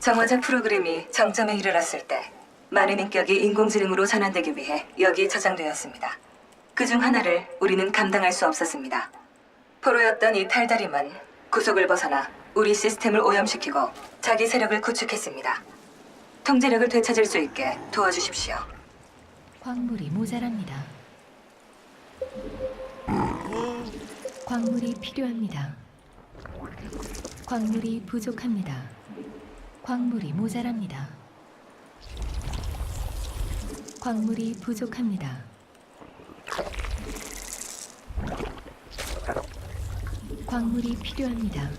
정화자 프로그램이 정점에 이르렀을 때 많은 인격이 인공지능으로 전환되기 위해 여기에 저장되었습니다. 그 중 하나를 우리는 감당할 수 없었습니다. 포로였던 이 탈다림은 구속을 벗어나 우리 시스템을 오염시키고 자기 세력을 구축했습니다. 통제력을 되찾을 수 있게 도와주십시오. 광물이 모자랍니다. 광물이 필요합니다. 광물이 부족합니다. 광물이 모자랍니다. 광물이 부족합니다. 광물이 필요합니다.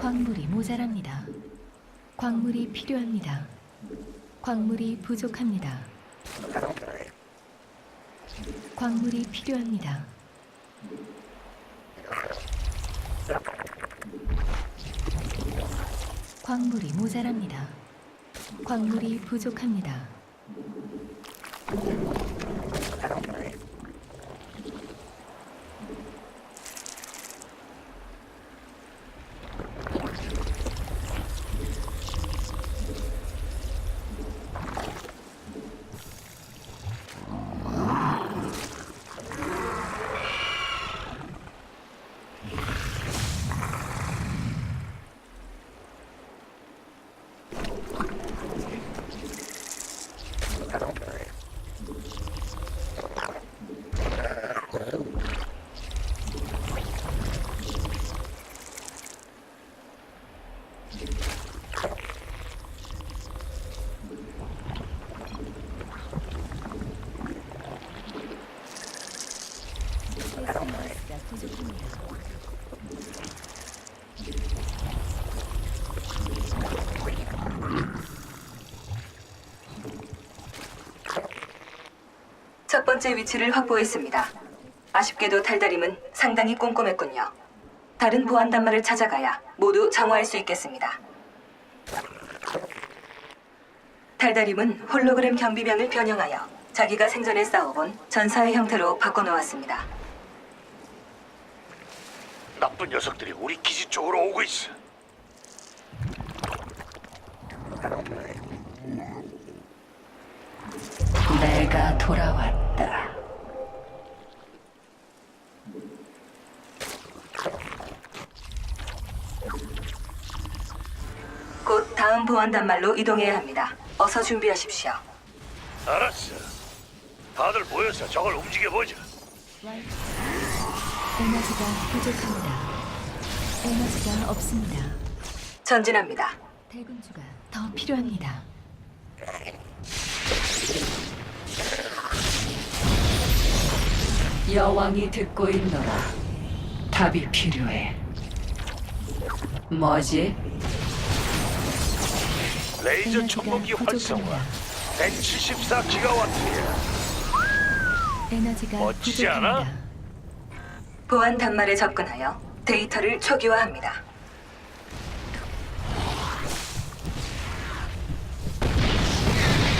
광물이 모자랍니다. 광물이 필요합니다. 광물이 부족합니다. 광물이 필요합니다. 광물이 모자랍니다. 광물이 부족합니다. 첫 번째 위치를 확보했습니다. 아쉽게도 탈다림은 상당히 꼼꼼했군요. 다른 보안 단말을 찾아가야 모두 정화할 수 있겠습니다. 탈다림은 홀로그램 경비병을 변형하여 자기가 생전에 싸워본 전사의 형태로 바꿔놓았습니다. 나쁜 녀석들이 우리 기지 쪽으로 오고 있어. 내가 돌아왔다. 곧 다음 보안 단말로 이동해야 합니다. 어서 준비하십시오. 알았어. 다들 모여서 저걸 움직여 보자. 에너지가 부족합니다. 에너지가 없습니다. 전진합니다. 대군주가 더 필요합니다. 여왕이 듣고 있노라. 답이 필요해. 뭐지? 레이저 에너지가 청동기 활성화. 부족합니다. 174 기가와트야. 에너지가 멋지지 않아? 부족합니다. 보안 단말에 접근하여 데이터를 초기화합니다.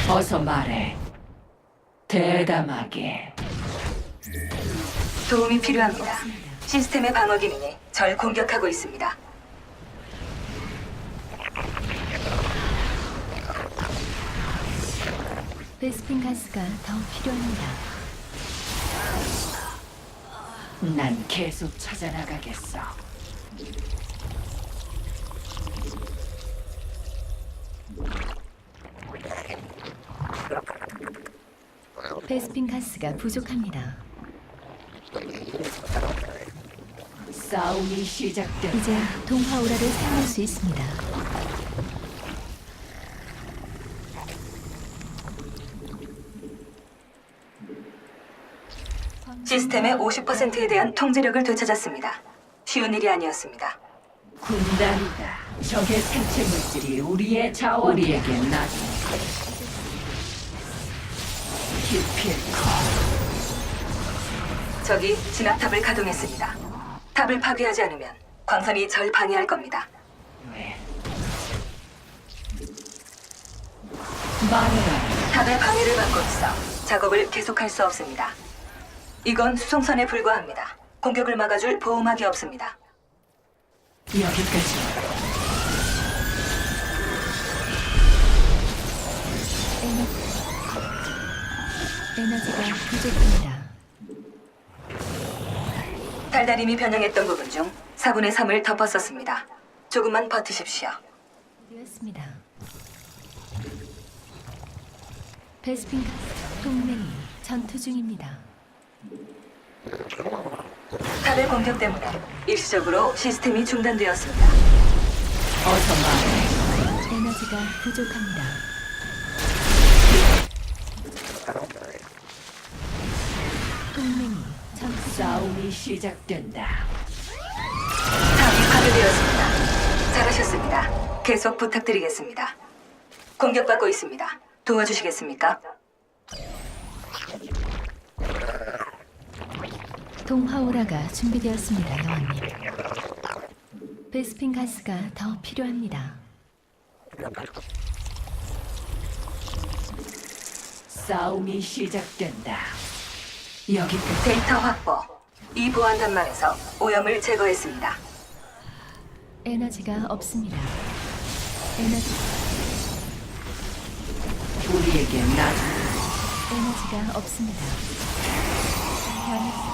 어서 말해. 대담하게. 도움이 필요합니다. 시스템의 방어 기능이 절 공격하고 있습니다. 베스핀 가스가 더 필요합니다. 난 계속 찾아나가겠어. 베스핀 가스가 부족합니다. 싸움이 시작된. 이제 동화 오라를 사용할 수 있습니다. 시스템의 50%에 대한 통제력을 되찾았습니다. 쉬운 일이 아니었습니다. 군단이다. 적의 생체 물질이 우리의 자원 우리에게 나도. 기필코. 적이 진압탑을 가동했습니다. 탑을 파괴하지 않으면 광선이 절 방해할 겁니다. 왜? 말해라. 탑의 방해를 받고 있어 작업을 계속할 수 없습니다. 이건 수송선에 불과합니다. 공격을 막아줄 보호막이 없습니다. 여기까지. 에너... 에너지가 부족합니다. 달달임이 변형했던 부분 중 4분의 3을 덮었었습니다. 조금만 버티십시오. 되었습니다. 베스핀 가스 동맹이 전투 중입니다. 탑의 공격 때문에 일시적으로 시스템이 중단되었습니다. 어서 말해. 에너지가 부족합니다. 동맹이 전투 중 싸움이 시작된다. 탑이 파괴되었습니다. 잘하셨습니다. 계속 부탁드리겠습니다. 공격받고 있습니다. 도와주시겠습니까? 동화오라가 준비되었습니다, 여왕님. 베스핀 가스가 더 필요합니다. 싸움이 시작된다. 여기까지. 데이터 확보. 이 보안 단말에서 오염을 제거했습니다. 에너지가 없습니다. 에너지 우리에게 난 에너지가 없습니다. 변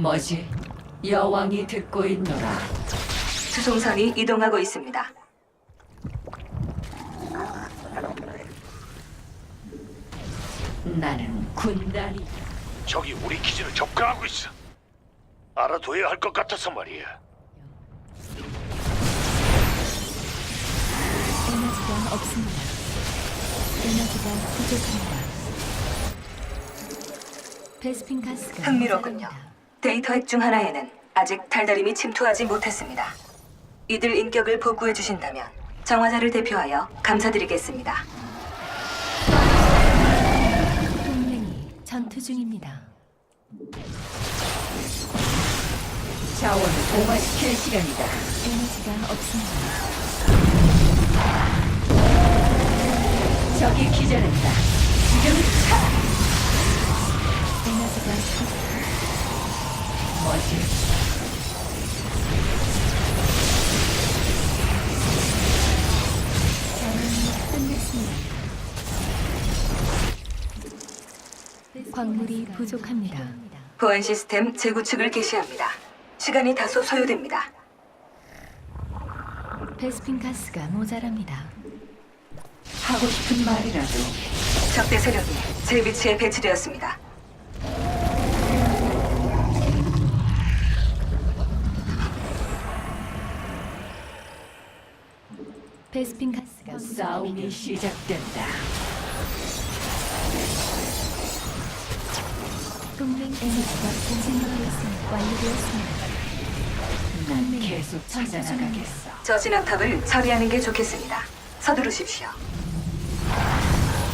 뭐지? 여왕이 듣고 있노라. 수송선이 이동하고 있습니다. 나는 군단이. 적이 우리 기지를 접근하고 있어. 알아둬야 할 것 같아서 말이야. 에너지가 없습니다. 에너지가 부족합니다. 베스핀 가스가 흥미롭군요. 모자랍니다. 데이터 핵 중 하나에는 아직 달달임이 침투하지 못했습니다. 이들 인격을 복구해 주신다면 정화자를 대표하여 감사드리겠습니다. 동맹이 전투 중입니다. 자원을 동화시킬 시간이다. 에너지가 없습니다. 적이 기절했다. 지금 차! 광물이 부족합니다. 보안 시스템 재구축을 개시합니다. 시간이 다소 소요됩니다. 베스핀 가스가 모자랍니다. 하고 싶은 말이라도 적대 세력이 제 위치에 배치되었습니다. 베스핀 가스가 싸움이 시작된다. 동맹 에너지가 있습니다. 완료되었습니다. 난 계속 찾아나가겠어. 저 진압탑을 처리하는 게 좋겠습니다. 서두르십시오.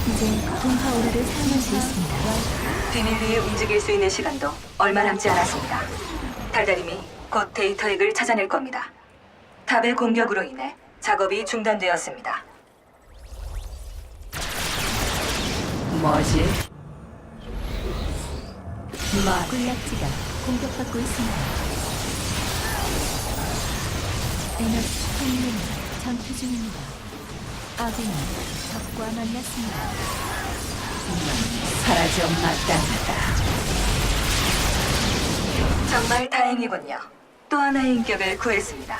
이제 동파오라를 사용할 수 있습니다. 비밀 위에 움직일 수 있는 시간도 얼마 남지 않았습니다. 달달임이 곧 데이터 핵을 찾아낼 겁니다. 탑의 공격으로 인해 작업이 중단되었습니다. 뭐지? 말 군락지가 공격받고 있습니다. 에너지 동맹이 전투 중입니다. 아군이 적과 만났습니다. 사라져 마땅하다. 정말 다행이군요. 또 하나의 인격을 구했습니다.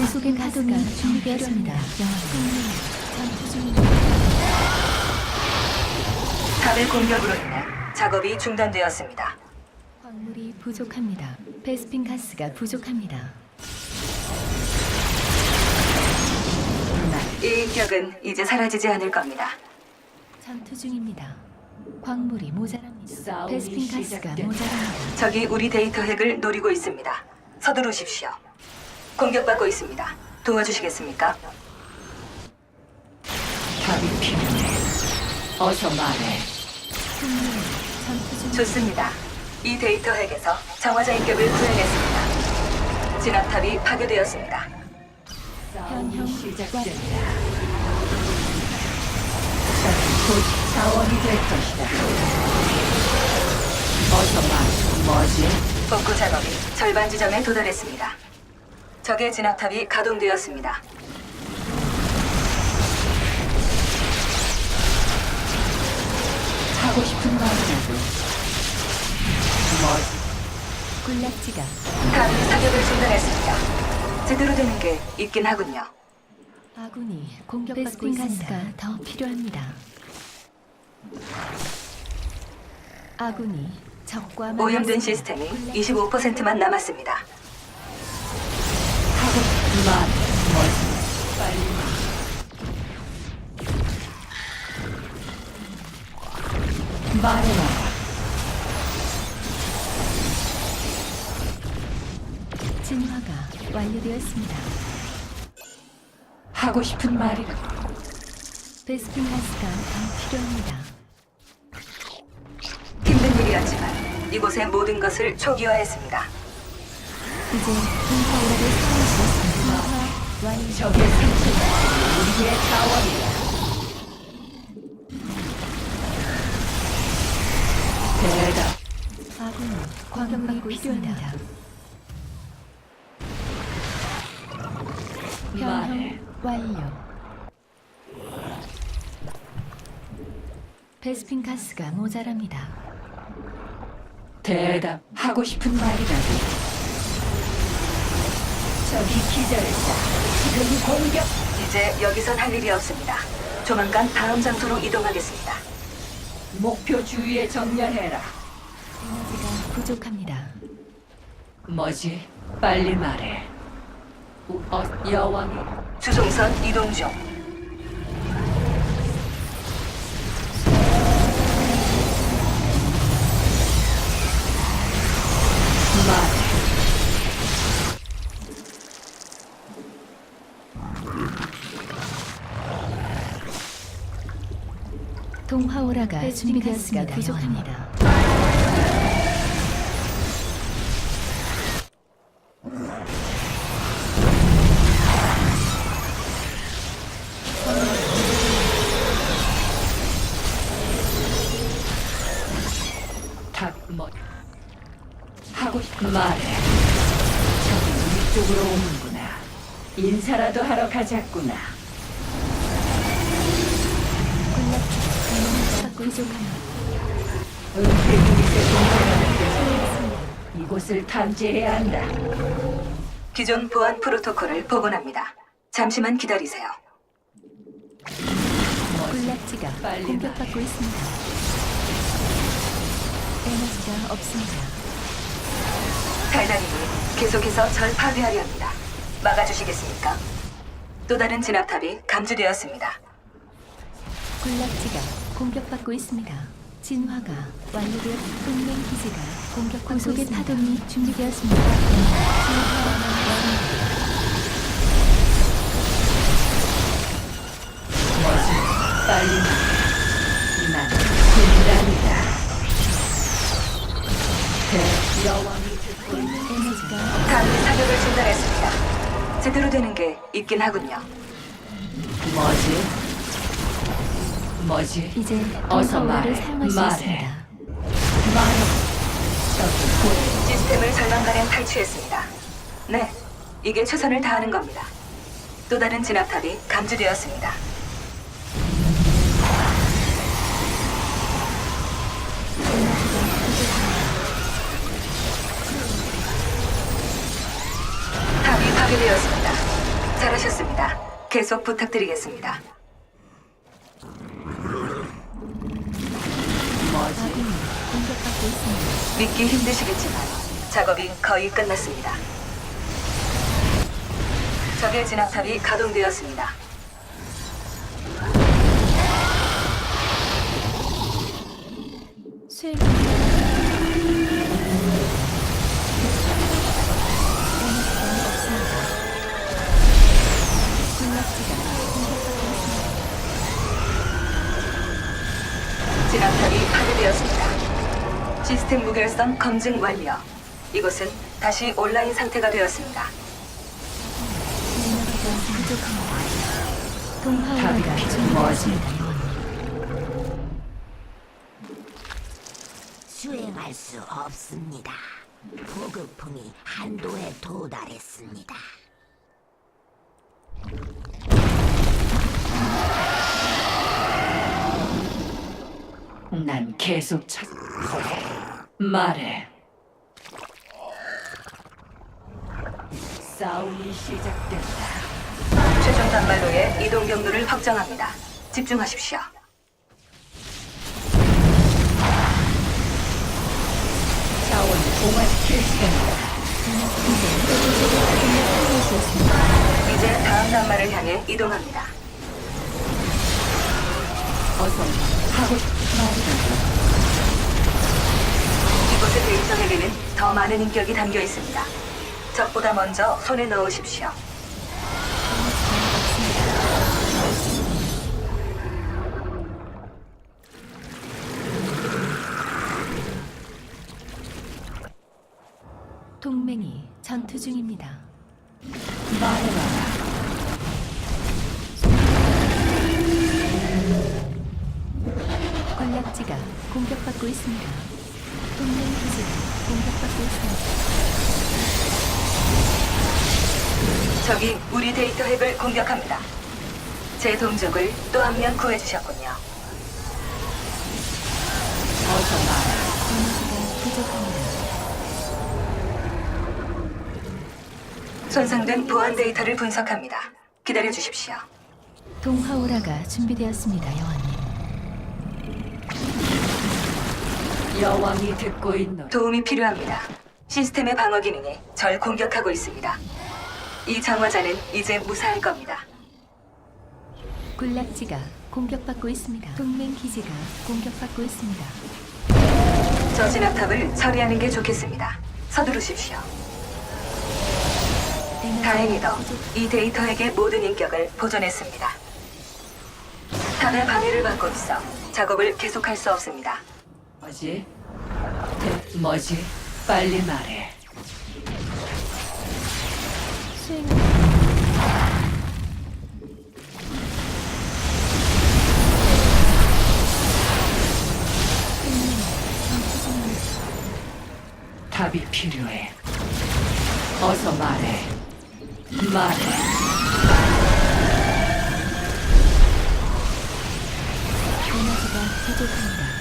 구속의 가동이 준비되었습니다. 동맹이 전투 중입니다. 탑의 공격으로 인해 작업이 중단되었습니다. 광물이 부족합니다. 베스핀 가스가 부족합니다. 인격은 이제 사라지지 않을 겁니다. 전투 중입니다. 광물이 모자랍니다. 베스핀 가스가. 모자랍니다. 적이 우리 데이터 핵을 노리고 있습니다. 서두르십시오. 공격받고 있습니다. 도와주시겠습니까? 답이 필요해. 어서 말해. 좋습니다. 이 데이터 핵에서 정화자 인격을 구해냈습니다. 진압탑이 파괴되었습니다. 현형 시작된다. 곧 자원이 될 것이다. 어서 말해. 뭐지? 복구 작업이 절반 지점에 도달했습니다. 적의 진압탑이 가동되었습니다. 하고 싶은. 뭐지? 군락지가 탑이 사격을 중단했습니다. 제대로 되는 게 있긴 하군요. 아군이 공격받고 베스핀 가스가 더 필요합니다. 아군이 적과 오염된. 시스템이 25%만 남았습니다. 말. 진화가 완료되었습니다. 하고 싶은 말이라. 베스핀 가스가 더 필요합니다. 힘든 일이었지만 이곳의 모든 것을 초기화했습니다. 이제 동파오라를 적의 생체가 우리의 자원이다. 아군이 공격받고 있습니다. 말해. 변형 완료. 베스핀 가스가 모자랍니다. 대답. 하고 싶은 말이라도. 저기 기절했다. 지금 공격. 이제 여기선 할 일이 없습니다. 조만간 다음 장소로 이동하겠습니다. 목표 주위에 정렬해라. 에너지가 부족합니다. 뭐지? 빨리 말해. 우- 어, 여왕이 주송선 이동 중. 동화오라가 준비되었습니다. 부족합니다. 답 뭐? 하고 싶은 말해. 저기 우리 쪽으로 오는구나. 인사라도 하러 가자꾸나. 부족합니다. 은폐. 이곳을 탐지해야 한다. 기존 보안 프로토콜을 복원합니다. 잠시만 기다리세요. 군락지가 빨리 공격받고 있습니다. 에너지가 없습니다. 달달님이 계속해서 절 파괴하려 합니다. 막아주시겠습니까? 또 다른 진압탑이 감지되었습니다. 군락지가 공격받고 있습니다. 진화가 완료되었 동맹 기지가 공격 구속의 파동이 준비되었습니다. 뭐지? 빨리 말해. 난 군단이다. 대 여왕이 듣고 있는 에너지가 탑이 사격을 중단했습니다. 제대로 되는 게 있긴 하군요. 뭐지? 뭐지? 이제 어서 말해. 사용할 수 말해. 있습니다. 말해. 저기 곧 시스템을 절반가량 탈취했습니다. 네, 이게 최선을 다하는 겁니다. 또 다른 진압탑이 감지되었습니다. 탑이 파괴되었습니다. 잘하셨습니다. 계속 부탁드리겠습니다. 믿기 힘드시겠지만 작업이 거의 끝났습니다. 적의 진압탑이 가동되었습니다. 진압탑이 파괴되었습니다. 시스템 무결성 검증 완료. 이곳은 다시 온라인 상태가 되었습니다. 에너지가 부족합니다. 답이 동화오라가 뭐지? 수행할 수 없습니다. 보급품이 한도에 도달했습니다. 난 계속 찾. 말해. 싸움이 시작된다. 최종 단말로의 이동 경로를 확정합니다. 집중하십시오. 자원 동화시킬 시간이다. 이제 다음 단말을 향해 이동합니다. 어서 하고 이 곳의 데이터에게는 더 많은 인격이 담겨 있습니다. 적보다 먼저 손에 넣으십시오. 동맹이 전투 중입니다. 말해봐라. 군락지가 공격받고 있습니다. 동맹 공격받고 있습니다. 적이 우리 데이터 핵을 공격합니다. 제 동족을 또 한 명 구해주셨군요. 어서 말해. 손상된 보안 데이터를 분석합니다. 기다려 주십시오. 동화 오라가 준비되었습니다, 여왕님. 여왕이 듣고 있노. 도움이 필요합니다. 시스템의 방어 기능이 절 공격하고 있습니다. 이 장화자는 이제 무사할 겁니다. 군락지가 공격받고 있습니다. 동맹 기지가 공격받고 있습니다. 저 진압탑을 처리하는 게 좋겠습니다. 서두르십시오. 에너지가 다행히도 부족- 이 데이터에게 모든 인격을 보존했습니다. 탑의 방해를 받고 있어 작업을 계속할 수 없습니다. 뭐지? 대- 뭐지? 빨리 말해. 수행. 답이 필요해. 어서 말해. 말해. 에너지가 부족합니다.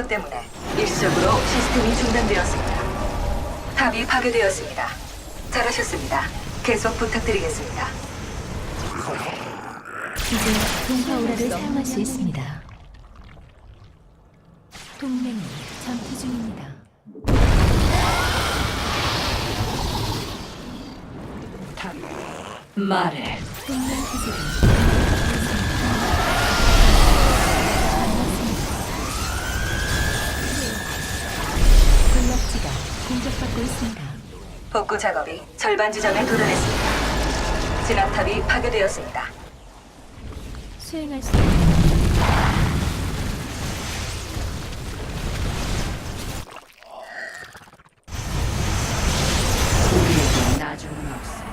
공격 때문에 일시적으로 시스템이 중단되었습니다. 탑이 파괴되었습니다. 잘하셨습니다. 계속 부탁드리겠습니다. 이제 동화오라를 사용할 수 있습니다. 동맹이 전투 중입니다. 답. 말해. 동맹 기지가 공격받고 있습니다. 복구 작업이 절반 지점에 도달했습니다. 진압탑이 파괴되었습니다. 수행할 수 있습니다. 우리에게 나중은 없어.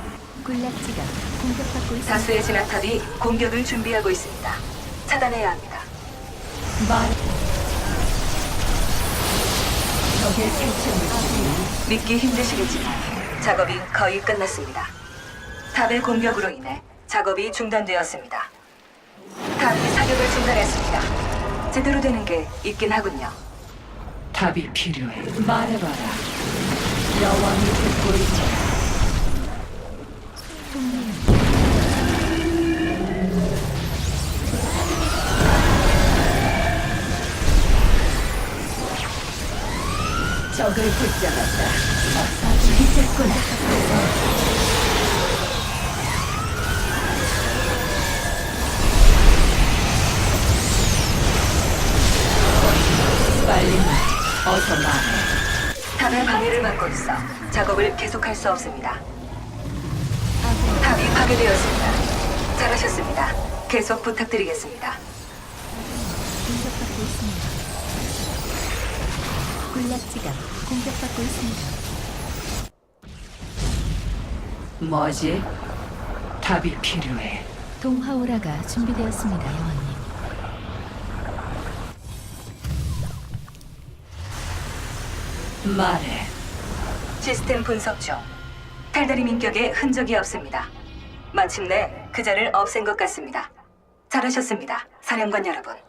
군락지가 공격받고 있습니다. 다수의 진압탑이 공격을 준비하고 있습니다. 차단해야 합니다. 말. 믿기 힘드시겠지만 작업이 거의 끝났습니다. 탑의 공격으로 인해 작업이 중단되었습니다. 탑이 사격을 중단했습니다. 제대로 되는 게 있긴 하군요. 답이 필요해. 말해봐라. 여왕이 듣고 있잖아. 붙잡았다. 어서 죽이겠구나. 빨리 말해. 어서 말해. 탑의 방해를 받고 있어 작업을 계속할 수 없습니다. 탑이 파괴되었습니다. 잘하셨습니다. 계속 부탁드리겠습니다. 군락지가 공격받고 있습니다. 뭐지? 답이 필요해. 동화오라가 준비되었습니다, 여왕님. 말해. 시스템 분석 중 탈다리 민격에 흔적이 없습니다. 마침내 그자를 없앤 것 같습니다. 잘하셨습니다, 사령관 여러분.